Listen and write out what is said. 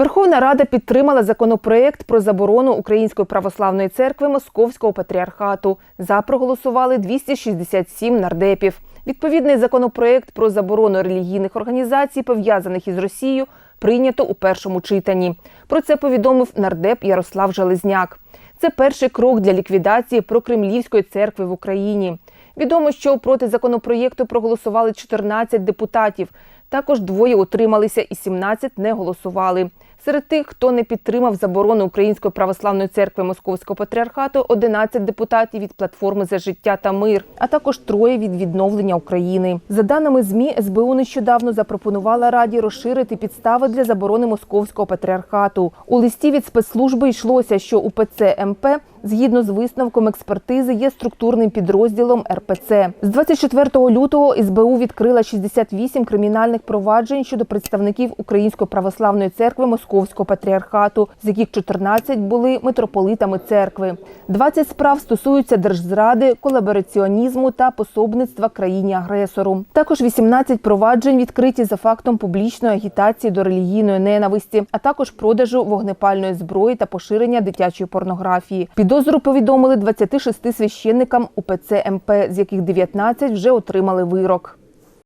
Верховна Рада підтримала законопроект про заборону Української православної церкви Московського патріархату. За проголосували 267 нардепів. Відповідний законопроект про заборону релігійних організацій, пов'язаних із Росією, прийнято у першому читанні. Про це повідомив нардеп Ярослав Железняк. Це перший крок для ліквідації прокремлівської церкви в Україні. Відомо, що проти законопроєкту проголосували 14 депутатів. Також двоє утрималися і 17 не голосували. Серед тих, хто не підтримав заборону Української православної церкви Московського патріархату, 11 депутатів від платформи за життя та мир, а також троє від відновлення України. За даними змі, СБУ нещодавно запропонувала раді розширити підстави для заборони московського патріархату. У листі від спецслужби йшлося, що УПЦ МП згідно з висновком експертизи є структурним підрозділом РПЦ. З 24 лютого СБУ відкрила 68 кримінальних проваджень щодо представників Української православної церкви Московського патріархату, з яких 14 були митрополитами церкви. 20 справ стосуються держзради, колабораціонізму та пособництва країні-агресору. Також 18 проваджень відкриті за фактом публічної агітації до релігійної ненависті, а також продажу вогнепальної зброї та поширення дитячої порнографії. Підозру повідомили 26 священникам УПЦ МП, з яких 19 вже отримали вирок.